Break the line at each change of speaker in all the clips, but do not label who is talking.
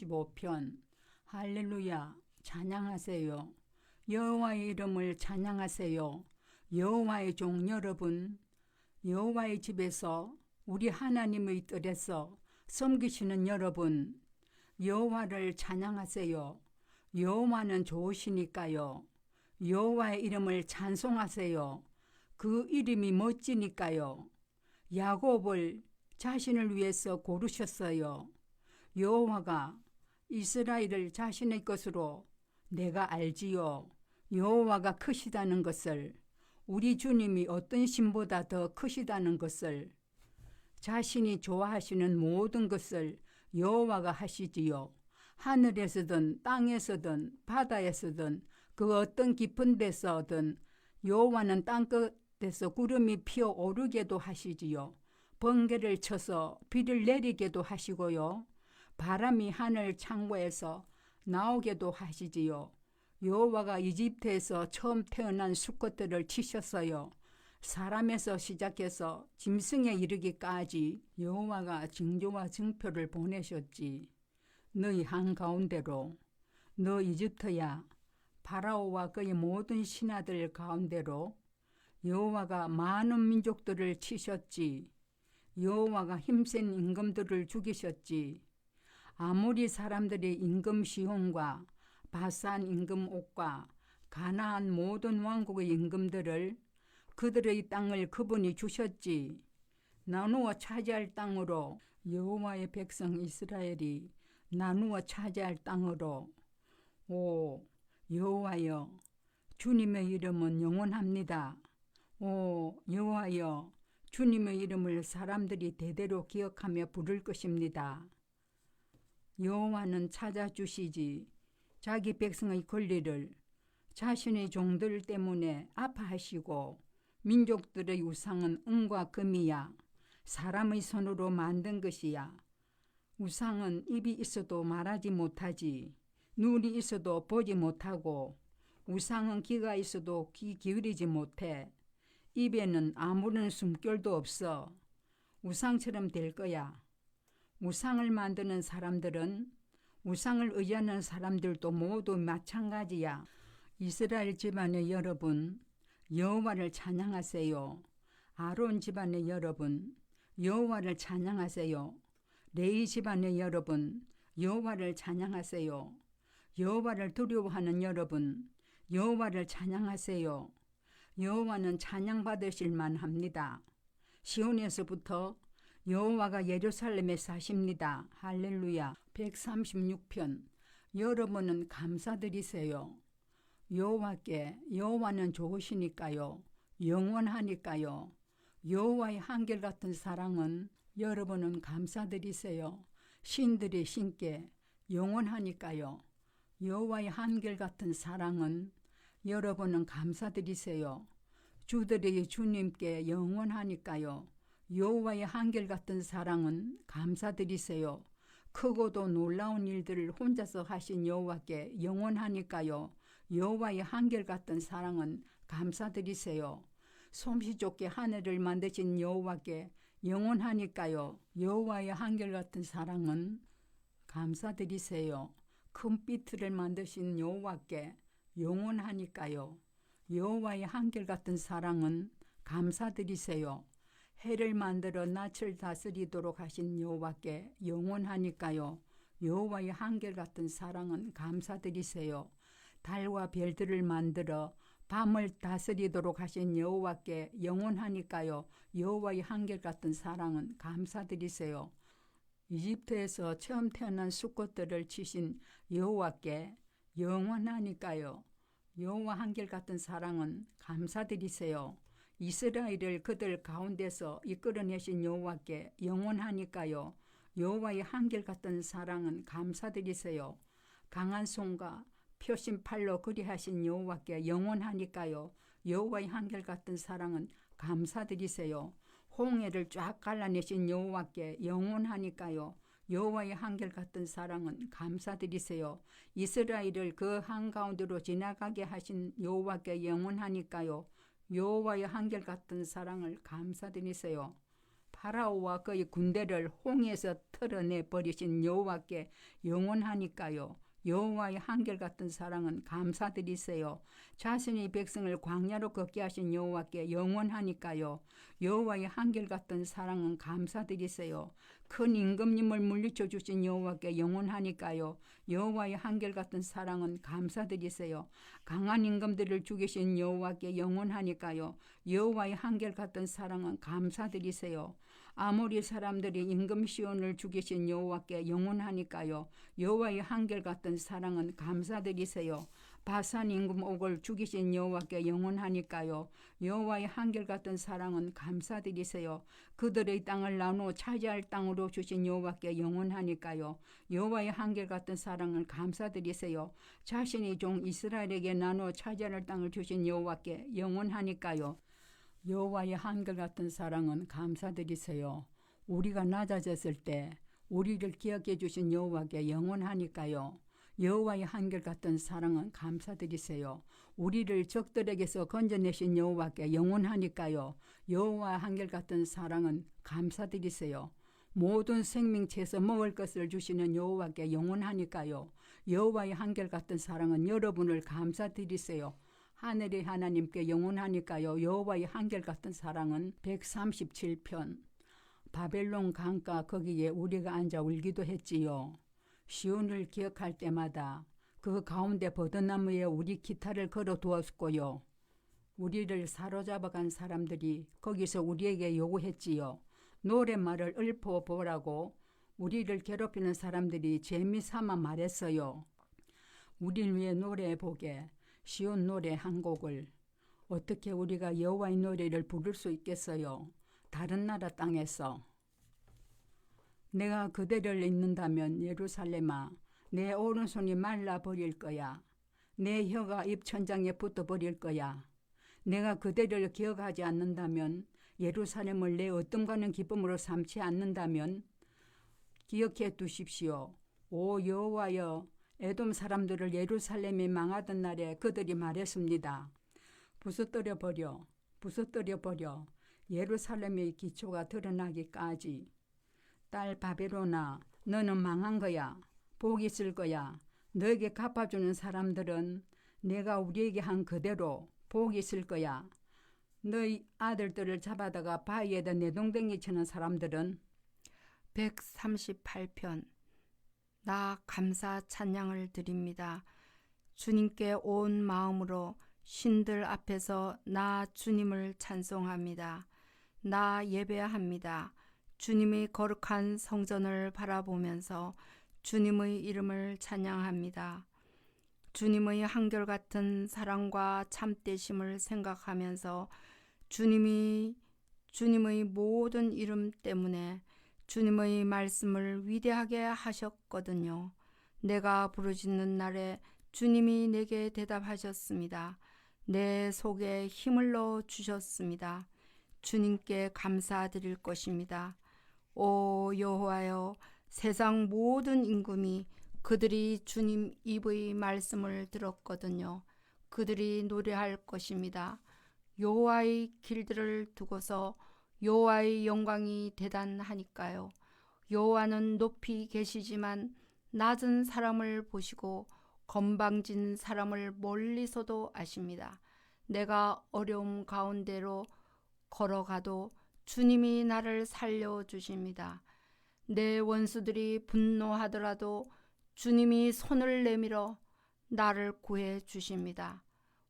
시편 135편 할렐루야 찬양하세요. 여호와의 이름을 찬양하세요. 여호와의 종 여러분 여호와의 집에서 우리 하나님의 뜰에서 섬기시는 여러분 여호와를 찬양하세요. 여호와는 좋으시니까요. 여호와의 이름을 찬송하세요. 그 이름이 멋지니까요. 야곱을 자신을 위해서 고르셨어요. 여호와가 이스라엘을 자신의 것으로 내가 알지요. 여호와가 크시다는 것을 우리 주님이 어떤 신보다 더 크시다는 것을 자신이 좋아하시는 모든 것을 여호와가 하시지요. 하늘에서든 땅에서든 바다에서든 그 어떤 깊은 데서든 여호와는 땅끝에서 구름이 피어 오르게도 하시지요. 번개를 쳐서 비를 내리게도 하시고요. 바람이 하늘 창고에서 나오게도 하시지요. 여호와가 이집트에서 처음 태어난 수컷들을 치셨어요. 사람에서 시작해서 짐승에 이르기까지 여호와가 징조와 증표를 보내셨지. 너희 한가운데로 너 이집트야 파라오와 그의 모든 신하들 가운데로 여호와가 많은 민족들을 치셨지. 여호와가 힘센 임금들을 죽이셨지. 아무리 사람들이 임금 시온과 바산 임금 옥과 가나안 모든 왕국의 임금들을 그들의 땅을 그분이 주셨지. 나누어 차지할 땅으로 여호와의 백성 이스라엘이 나누어 차지할 땅으로 오 여호와여 주님의 이름은 영원합니다. 오 여호와여 주님의 이름을 사람들이 대대로 기억하며 부를 것입니다. 여호와는 찾아주시지. 자기 백성의 권리를 자신의 종들 때문에 아파하시고 민족들의 우상은 은과 금이야. 사람의 손으로 만든 것이야. 우상은 입이 있어도 말하지 못하지 눈이 있어도 보지 못하고 우상은 귀가 있어도 귀 기울이지 못해. 입에는 아무런 숨결도 없어. 우상처럼 될 거야. 우상을 만드는 사람들은 우상을 의지하는 사람들도 모두 마찬가지야. 이스라엘 집안의 여러분, 여호와를 찬양하세요. 아론 집안의 여러분, 여호와를 찬양하세요. 레이 집안의 여러분, 여호와를 찬양하세요. 여호와를 두려워하는 여러분, 여호와를 찬양하세요. 여호와는 찬양받으실 만합니다. 시온에서부터 여호와가 예루살렘에 사십니다. 할렐루야. 136편. 여러분은 감사드리세요. 여호와께 여호와는 좋으시니까요. 영원하니까요. 여호와의 한결같은 사랑은 여러분은 감사드리세요. 신들의 신께 영원하니까요. 여호와의 한결같은 사랑은 여러분은 감사드리세요. 주들의 주님께 영원하니까요. 여호와의 한결같은 사랑은 감사드리세요. 크고도 놀라운 일들을 혼자서 하신 여호와께 영원하니까요. 여호와의 한결같은 사랑은 감사드리세요. 솜씨 좋게 하늘을 만드신 여호와께 영원하니까요. 여호와의 한결같은 사랑은 감사드리세요. 큰 비틀을 만드신 여호와께 영원하니까요. 여호와의 한결같은 사랑은 감사드리세요. 해를 만들어 낯을 다스리도록 하신 여호와께 영원하니까요. 여호와의 한결같은 사랑은 감사드리세요. 달과 별들을 만들어 밤을 다스리도록 하신 여호와께 영원하니까요. 여호와의 한결같은 사랑은 감사드리세요. 이집트에서 처음 태어난 수꽃들을 치신 여호와께 영원하니까요. 여호와 한결같은 사랑은 감사드리세요. 이스라엘을 그들 가운데서 이끌어내신 여호와께 영원하니까요. 여호와의 한결같은 사랑은 감사드리세요. 강한 손과 표신 팔로 그리하신 여호와께 영원하니까요. 여호와의 한결같은 사랑은 감사드리세요. 홍해를 쫙 갈라내신 여호와께 영원하니까요. 여호와의 한결같은 사랑은 감사드리세요. 이스라엘을 그 한가운데로 지나가게 하신 여호와께 영원하니까요. 여호와의 한결같은 사랑을 감사드리세요. 파라오와 그의 군대를 홍해에서 털어내 버리신 여호와께 영원하니까요. 여호와의 한결같은 사랑은 감사드리세요. 자신의 백성을 광야로 걷게 하신 여호와께 영원하니까요. 여호와의 한결같은 사랑은 감사드리세요. 큰 임금님을 물리쳐 주신 여호와께 영원하니까요. 여호와의 한결같은 사랑은 감사드리세요. 강한 임금들을 죽이신 여호와께 영원하니까요. 여호와의 한결같은 사랑은 감사드리세요. 아모리 사람들이 임금 시온을 죽이신 여호와께 영원하니까요. 여호와의 한결같은 사랑은 감사드리세요. 바산 임금 옥을 죽이신 여호와께 영원하니까요. 여호와의 한결같은 사랑은 감사드리세요. 그들의 땅을 나누어 차지할 땅으로 주신 여호와께 영원하니까요. 여호와의 한결같은 사랑을 감사드리세요. 자신의 종 이스라엘에게 나누어 차지할 땅을 주신 여호와께 영원하니까요. 여호와의 한결 같은 사랑은 감사드리세요. 우리가 낮아졌을 때 우리를 기억해 주신 여호와께 영원하니까요. 여호와의 한결 같은 사랑은 감사드리세요. 우리를 적들에게서 건져내신 여호와께 영원하니까요. 여호와 한결 같은 사랑은 감사드리세요. 모든 생명체에서 먹을 것을 주시는 여호와께 영원하니까요. 여호와의 한결 같은 사랑은 여러분을 감사드리세요. 하늘의 하나님께 영원하니까요. 여호와의 한결같은 사랑은 137편. 바벨론 강가 거기에 우리가 앉아 울기도 했지요. 시온을 기억할 때마다 그 가운데 버드나무에 우리 기타를 걸어 두었고요. 우리를 사로잡아간 사람들이 거기서 우리에게 요구했지요. 노랫말을 읊어보라고 우리를 괴롭히는 사람들이 재미삼아 말했어요. 우릴 위해 노래해보게 시온 노래 한 곡을 어떻게 우리가 여호와의 노래를 부를 수 있겠어요? 다른 나라 땅에서 내가 그대를 잊는다면 예루살렘아 내 오른손이 말라 버릴 거야. 내 혀가 입천장에 붙어 버릴 거야. 내가 그대를 기억하지 않는다면 예루살렘을 내 어떤가는 기쁨으로 삼지 않는다면 기억해 두십시오. 오 여호와여 에돔 사람들을 예루살렘이 망하던 날에 그들이 말했습니다. 부서뜨려 버려, 부서뜨려 버려. 예루살렘의 기초가 드러나기까지. 딸 바벨로나, 너는 망한 거야. 복이 있을 거야. 너에게 갚아주는 사람들은 내가 우리에게 한 그대로 복이 있을 거야. 너희 아들들을 잡아다가 바위에다 내동댕이 치는 사람들은
138편 나 감사 찬양을 드립니다. 주님께 온 마음으로 신들 앞에서 나 주님을 찬송합니다. 나 예배합니다. 주님의 거룩한 성전을 바라보면서 주님의 이름을 찬양합니다. 주님의 한결같은 사랑과 참되심을 생각하면서 주님이 주님의 모든 이름 때문에 주님의 말씀을 위대하게 하셨거든요. 내가 부르짖는 날에 주님이 내게 대답하셨습니다. 내 속에 힘을 넣어 주셨습니다. 주님께 감사드릴 것입니다. 오 여호와여 세상 모든 임금이 그들이 주님 입의 말씀을 들었거든요. 그들이 노래할 것입니다. 여호와의 길들을 두고서 여호와의 영광이 대단하니까요. 여호와는 높이 계시지만 낮은 사람을 보시고 건방진 사람을 멀리서도 아십니다. 내가 어려움 가운데로 걸어가도 주님이 나를 살려 주십니다. 내 원수들이 분노하더라도 주님이 손을 내밀어 나를 구해 주십니다.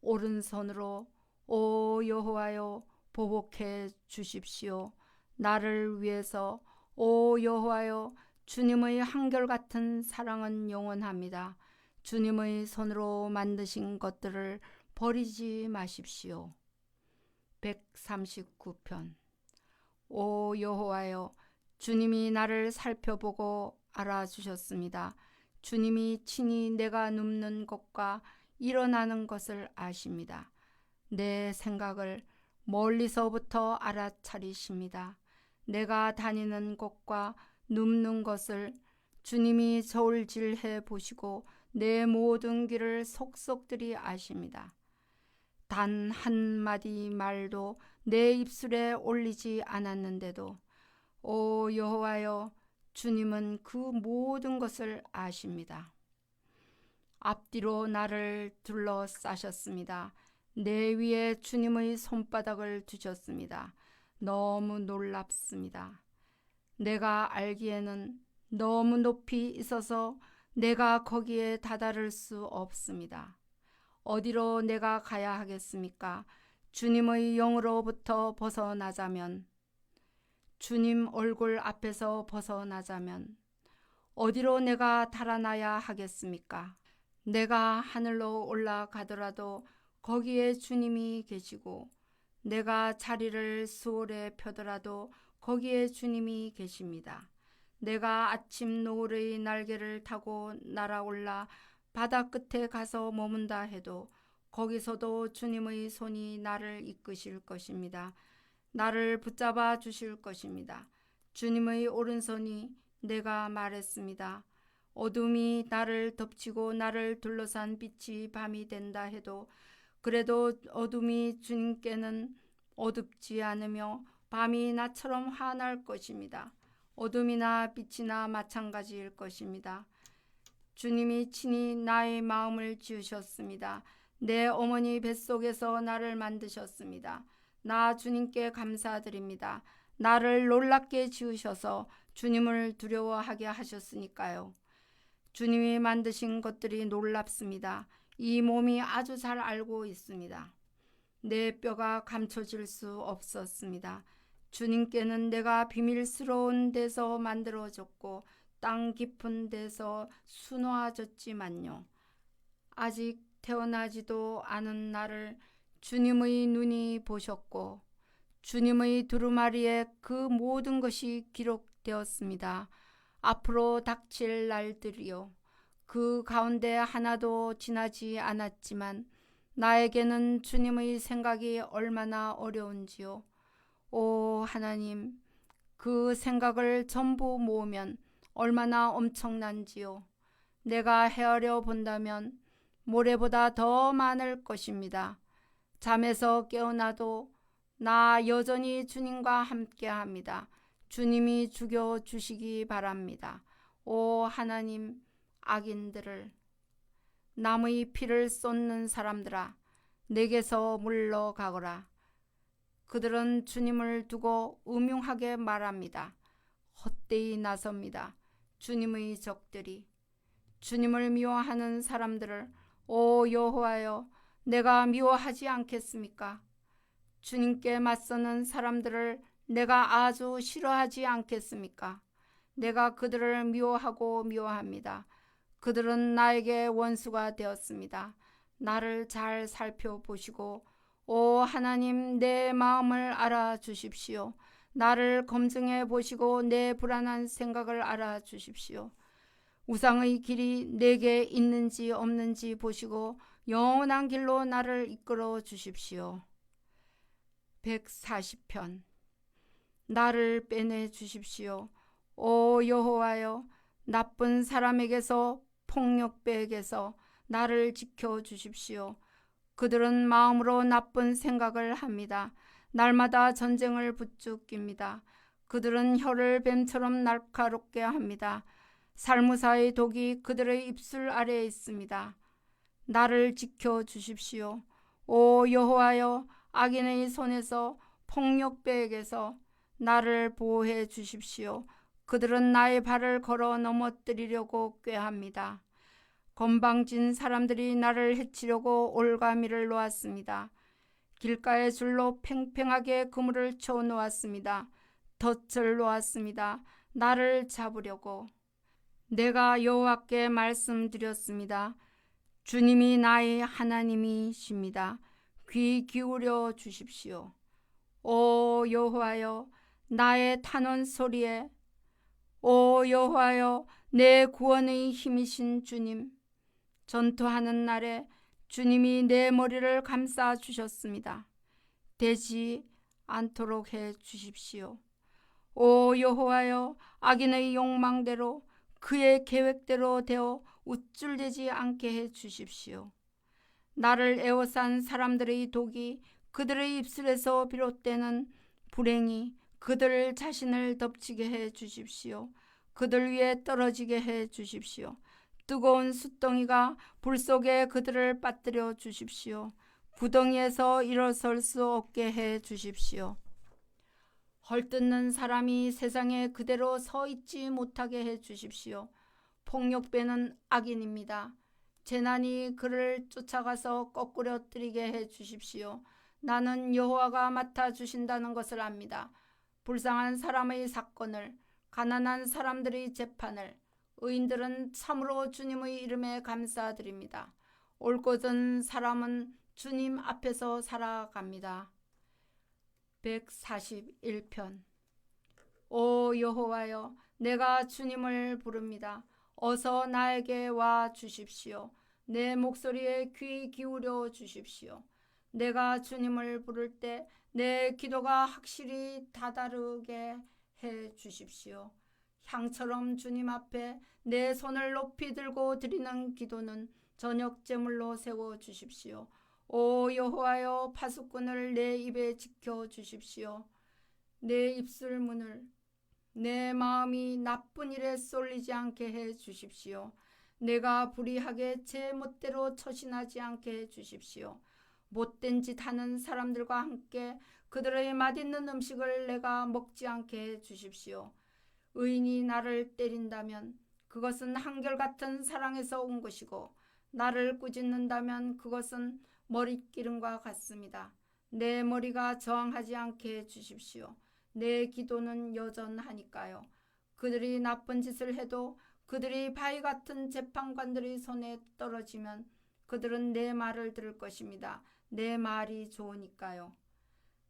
오른손으로 오 여호와여 보복해 주십시오. 나를 위해서 오 여호와여 주님의 한결같은 사랑은 영원합니다. 주님의 손으로 만드신 것들을 버리지 마십시오. 139편 오 여호와여 주님이 나를 살펴보고 알아주셨습니다. 주님이 친히 내가 눕는 것과 일어나는 것을 아십니다. 내 생각을 멀리서부터 알아차리십니다. 내가 다니는 곳과 눕는 것을 주님이 저울질해 보시고 내 모든 길을 속속들이 아십니다. 단 한마디 말도 내 입술에 올리지 않았는데도 오 여호와여 주님은 그 모든 것을 아십니다. 앞뒤로 나를 둘러싸셨습니다. 내 위에 주님의 손바닥을 두셨습니다. 너무 놀랍습니다. 내가 알기에는 너무 높이 있어서 내가 거기에 다다를 수 없습니다. 어디로 내가 가야 하겠습니까? 주님의 영으로부터 벗어나자면, 주님 얼굴 앞에서 벗어나자면, 어디로 내가 달아나야 하겠습니까? 내가 하늘로 올라가더라도 거기에 주님이 계시고, 내가 자리를 수월에 펴더라도 거기에 주님이 계십니다. 내가 아침 노을의 날개를 타고 날아올라 바다 끝에 가서 머문다 해도 거기서도 주님의 손이 나를 이끄실 것입니다. 나를 붙잡아 주실 것입니다. 주님의 오른손이 내가 말했습니다. 어둠이 나를 덮치고 나를 둘러싼 빛이 밤이 된다 해도 그래도 어둠이 주님께는 어둡지 않으며 밤이 나처럼 환할 것입니다. 어둠이나 빛이나 마찬가지일 것입니다. 주님이 친히 나의 마음을 지으셨습니다. 내 어머니 뱃속에서 나를 만드셨습니다. 나 주님께 감사드립니다. 나를 놀랍게 지으셔서 주님을 두려워하게 하셨으니까요. 주님이 만드신 것들이 놀랍습니다. 이 몸이 아주 잘 알고 있습니다. 내 뼈가 감춰질 수 없었습니다. 주님께는 내가 비밀스러운 데서 만들어졌고 땅 깊은 데서 수놓아졌지만요. 아직 태어나지도 않은 나를 주님의 눈이 보셨고 주님의 두루마리에 그 모든 것이 기록되었습니다. 앞으로 닥칠 날들이요. 그 가운데 하나도 지나지 않았지만 나에게는 주님의 생각이 얼마나 어려운지요. 오 하나님, 그 생각을 전부 모으면 얼마나 엄청난지요. 내가 헤아려 본다면 모래보다 더 많을 것입니다. 잠에서 깨어나도 나 여전히 주님과 함께 합니다. 주님이 죽여 주시기 바랍니다. 오 하나님, 악인들을 남의 피를 쏟는 사람들아, 내게서 물러가거라. 그들은 주님을 두고 음흉하게 말합니다. 헛되이 나섭니다. 주님의 적들이 주님을 미워하는 사람들을 오 여호와여 내가 미워하지 않겠습니까? 주님께 맞서는 사람들을 내가 아주 싫어하지 않겠습니까? 내가 그들을 미워하고 미워합니다. 그들은 나에게 원수가 되었습니다. 나를 잘 살펴보시고 오 하나님 내 마음을 알아 주십시오. 나를 검증해 보시고 내 불안한 생각을 알아 주십시오. 우상의 길이 내게 있는지 없는지 보시고 영원한 길로 나를 이끌어 주십시오. 140편 나를 빼내 주십시오. 오 여호와여 나쁜 사람에게서 폭력배에게서 나를 지켜 주십시오. 그들은 마음으로 나쁜 생각을 합니다. 날마다 전쟁을 부추깁니다. 그들은 혀를 뱀처럼 날카롭게 합니다. 살무사의 독이 그들의 입술 아래에 있습니다. 나를 지켜 주십시오. 오 여호와여 악인의 손에서 폭력배에게서 나를 보호해 주십시오. 그들은 나의 발을 걸어 넘어뜨리려고 꾀합니다. 건방진 사람들이 나를 해치려고 올가미를 놓았습니다. 길가의 줄로 팽팽하게 그물을 쳐 놓았습니다. 덫을 놓았습니다. 나를 잡으려고. 내가 여호와께 말씀드렸습니다. 주님이 나의 하나님이십니다. 귀 기울여 주십시오. 오 여호와여 나의 탄원 소리에 오 여호와여 내 구원의 힘이신 주님 전투하는 날에 주님이 내 머리를 감싸 주셨습니다. 되지 않도록 해 주십시오. 오 여호와여 악인의 욕망대로 그의 계획대로 되어 우쭐대지 않게 해 주십시오. 나를 에워싼 사람들의 독이 그들의 입술에서 비롯되는 불행이 그들 자신을 덮치게 해 주십시오. 그들 위에 떨어지게 해 주십시오. 뜨거운 숯덩이가 불 속에 그들을 빠뜨려 주십시오. 구덩이에서 일어설 수 없게 해 주십시오. 헐뜯는 사람이 세상에 그대로 서 있지 못하게 해 주십시오. 폭력배는 악인입니다. 재난이 그를 쫓아가서 거꾸려 뜨리게 해 주십시오. 나는 여호와가 맡아 주신다는 것을 압니다. 불쌍한 사람의 사건을 가난한 사람들의 재판을 의인들은 참으로 주님의 이름에 감사드립니다. 옳고든 사람은 주님 앞에서 살아갑니다. 141편 오 여호와여 내가 주님을 부릅니다. 어서 나에게 와 주십시오. 내 목소리에 귀 기울여 주십시오. 내가 주님을 부를 때 내 기도가 확실히 다다르게 해 주십시오. 향처럼 주님 앞에 내 손을 높이 들고 드리는 기도는 저녁 제물로 세워 주십시오. 오 여호와여 파수꾼을 내 입에 지켜 주십시오. 내 입술 문을 내 마음이 나쁜 일에 쏠리지 않게 해 주십시오. 내가 불의하게 제 멋대로 처신하지 않게 해 주십시오. 못된 짓 하는 사람들과 함께 그들의 맛있는 음식을 내가 먹지 않게 해 주십시오. 의인이 나를 때린다면 그것은 한결같은 사랑에서 온 것이고 나를 꾸짖는다면 그것은 머리기름과 같습니다. 내 머리가 저항하지 않게 해 주십시오. 내 기도는 여전하니까요. 그들이 나쁜 짓을 해도 그들이 바위 같은 재판관들의 손에 떨어지면 그들은 내 말을 들을 것입니다. 내 말이 좋으니까요.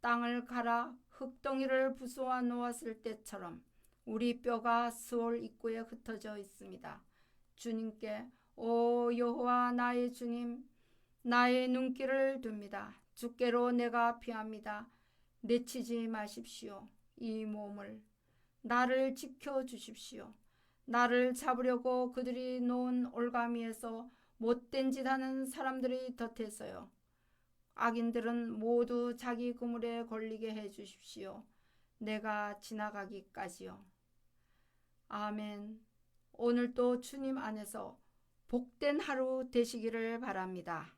땅을 갈아 흙덩이를 부수어 놓았을 때처럼 우리 뼈가 수월 입구에 흩어져 있습니다. 주님께 오 여호와 나의 주님 나의 눈길을 둡니다. 주께로 내가 피합니다. 내치지 마십시오. 이 몸을 나를 지켜 주십시오. 나를 잡으려고 그들이 놓은 올가미에서 못된 짓 하는 사람들이 덫에서요. 악인들은 모두 자기 그물에 걸리게 해 주십시오. 내가 지나가기까지요. 아멘. 오늘도 주님 안에서 복된 하루 되시기를 바랍니다.